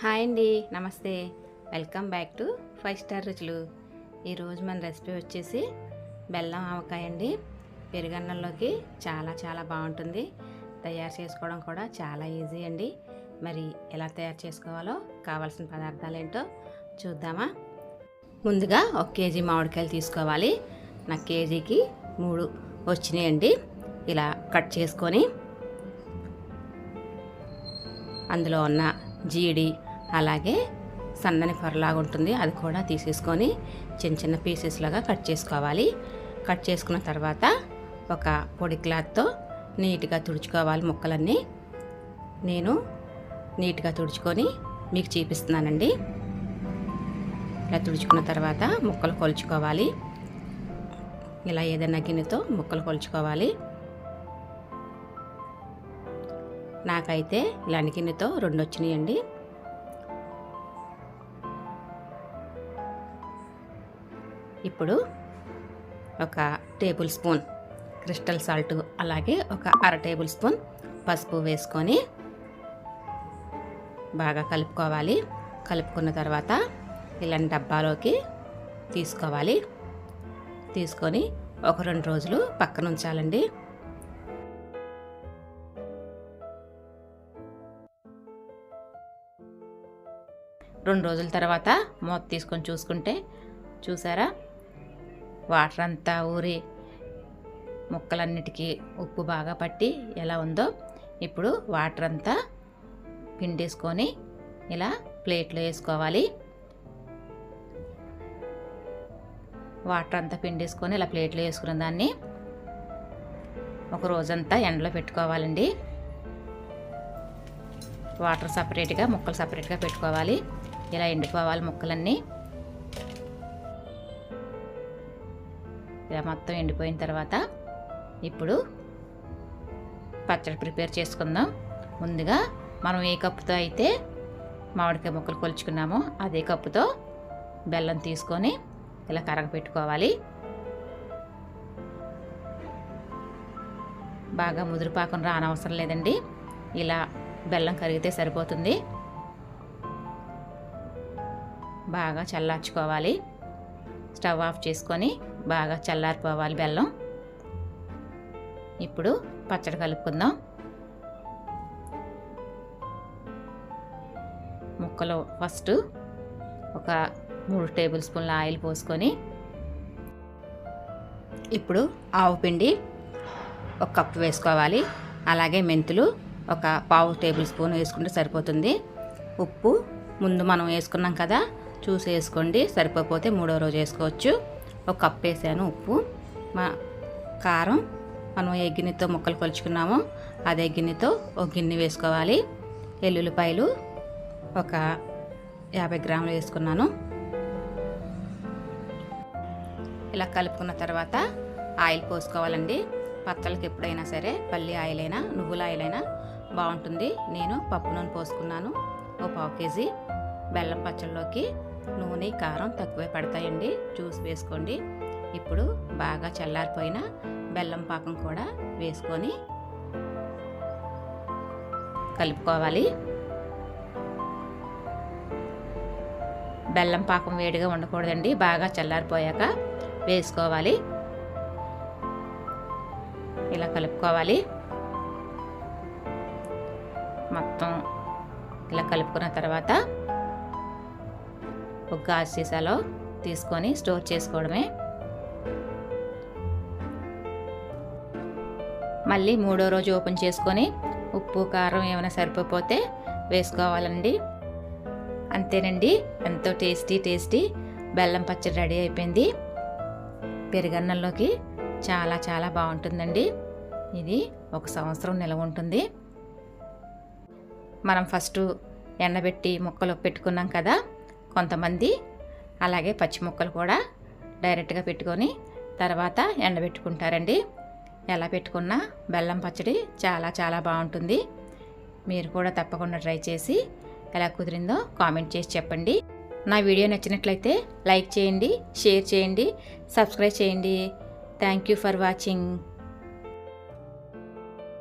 Hi అండి నమస్తే. Welcome back to five star రుచులు. ఈరోజు మన రెసిపీ వచ్చేసి బెల్లం ఆవకాయ అండి. పెరుగన్నంలోకి చాలా చాలా బాగుంటుంది. తయారు చేసుకోవడం కూడా చాలా ఈజీ అండి. మరి ఎలా తయారు చేసుకోవాలో కావాల్సిన పదార్థాలు ఏంటో చూద్దామా? ముందుగా ఒక కేజీ మామిడికాయలు తీసుకోవాలి. నాకు కేజీకి మూడు వచ్చినాయండి. ఇలా కట్ చేసుకొని అందులో ఉన్న జీడి అలాగే సన్నని పొరలాగా ఉంటుంది. అది కూడా తీసేసుకొని చిన్న చిన్న పీసెస్ లాగా కట్ చేసుకోవాలి. కట్ చేసుకున్న తర్వాత ఒక పొడి క్లాత్తో నీట్గా తుడుచుకోవాలి ముక్కలన్నీ. నేను నీట్గా తుడుచుకొని మీకు చూపిస్తున్నానండి. ఇలా తుడుచుకున్న తర్వాత ముక్కలు కొలుచుకోవాలి. ఇలా ఏదైనా గిన్నెతో ముక్కలు కొలుచుకోవాలి. నాకైతే ఇలాంటి గిన్నెతో రెండు వచ్చినాయండి. ఇప్పుడు ఒక టేబుల్ స్పూన్ క్రిస్టల్ సాల్ట్ అలాగే ఒక అర టేబుల్ స్పూన్ పసుపు వేసుకొని బాగా కలుపుకోవాలి. కలుపుకున్న తర్వాత ఇలాంటి డబ్బాలోకి తీసుకోవాలి. తీసుకొని ఒక రెండు రోజులు పక్కన ఉంచాలండి. రెండు రోజుల తర్వాత మూత తీసుకొని చూసుకుంటే చూసారా? వాటర్ అంతా ఊరి ముక్కలన్నిటికీ ఉప్పు బాగా పట్టి ఎలా ఉందో ఇప్పుడు వాటర్ అంతా పిండేసుకొని ఇలా ప్లేట్లో వేసుకోవాలి. వాటర్ అంతా పిండేసుకొని ఇలా ప్లేట్లో వేసుకున్న దాన్ని ఒక రోజంతా ఎండలో పెట్టుకోవాలండి. వాటర్ సపరేట్గా ముక్కలు సపరేట్గా పెట్టుకోవాలి. ఇలా ఎండిపోవాలి ముక్కలన్నీ. ఇలా మొత్తం ఎండిపోయిన తర్వాత ఇప్పుడు పచ్చడి ప్రిపేర్ చేసుకుందాం. ముందుగా మనం ఏ కప్పుతో అయితే మామిడికాయ ముక్కలు కొలుచుకున్నామో అదే కప్పుతో బెల్లం తీసుకొని ఇలా కరగపెట్టుకోవాలి. బాగా ముదురుపాకం రానవసరం లేదండి. ఇలా బెల్లం కరిగితే సరిపోతుంది. బాగా చల్లార్చుకోవాలి. స్టవ్ ఆఫ్ చేసుకొని బాగా చల్లారిపోవాలి బెల్లం. ఇప్పుడు పచ్చడి కలుపుకుందాం. ముక్కలు ఫస్ట్ ఒక మూడు టేబుల్ స్పూన్ల ఆయిల్ పోసుకొని ఇప్పుడు ఆవు పిండి ఒక కప్పు వేసుకోవాలి. అలాగే మెంతులు ఒక పావు టేబుల్ స్పూన్ వేసుకుంటే సరిపోతుంది. ఉప్పు ముందు మనం వేసుకున్నాం కదా చూసి వేసుకోండి సరిపోతే మూడో రోజు వేసుకోవచ్చు. ఒక కప్ వేసాను ఉప్పు మా కారం మనం ఏ గిన్నెతో ముక్కలు కొలుచుకున్నామో అదే గిన్నెతో ఒక గిన్నె వేసుకోవాలి. ఎల్లుల్లిపాయలు ఒక యాభై గ్రాములు వేసుకున్నాను. ఇలా కలుపుకున్న తర్వాత ఆయిల్ పోసుకోవాలండి. పచ్చళ్ళకి ఎప్పుడైనా సరే పల్లి ఆయిల్ అయినా నువ్వుల ఆయిల్ అయినా బాగుంటుంది. నేను పప్పు నూనె పోసుకున్నాను ఓ పావు కేజీ. బెల్లం పచ్చళ్ళలోకి నూనె కారం తక్కువే పడతాయండి. జ్యూస్ వేసుకోండి. ఇప్పుడు బాగా చల్లారిపోయిన బెల్లం పాకం కూడా వేసుకొని కలుపుకోవాలి. బెల్లం పాకం వేడిగా ఉండకూడదండి. బాగా చల్లారిపోయాక వేసుకోవాలి. ఇలా కలుపుకోవాలి. మొత్తం ఇలా కలుపుకున్న తర్వాత ఒక గాజు సీసాలో తీసుకొని స్టోర్ చేసుకోవడమే. మళ్ళీ మూడో రోజు ఓపెన్ చేసుకొని ఉప్పు కారం ఏమైనా సరిపోతే వేసుకోవాలండి. అంతేనండి ఎంతో టేస్టీ టేస్టీ బెల్లం పచ్చడి రెడీ అయిపోయింది. పెరుగన్నంలోకి చాలా చాలా బాగుంటుందండి. ఇది ఒక సంవత్సరం నిలవ ఉంటుంది. మనం ఫస్ట్ ఎండబెట్టి ముక్కలు పెట్టుకున్నాం కదా కొంతమంది అలాగే పచ్చి ముక్కలు కూడా డైరెక్ట్గా పెట్టుకొని తర్వాత ఎండబెట్టుకుంటారండి. ఎలా పెట్టుకున్నా బెల్లం పచ్చడి చాలా చాలా బాగుంటుంది. మీరు కూడా తప్పకుండా ట్రై చేసి ఎలా కుదిరిందో కామెంట్ చేసి చెప్పండి. నా వీడియో నచ్చినట్లయితే లైక్ చేయండి షేర్ చేయండి సబ్స్క్రైబ్ చేయండి. Thank you for watching.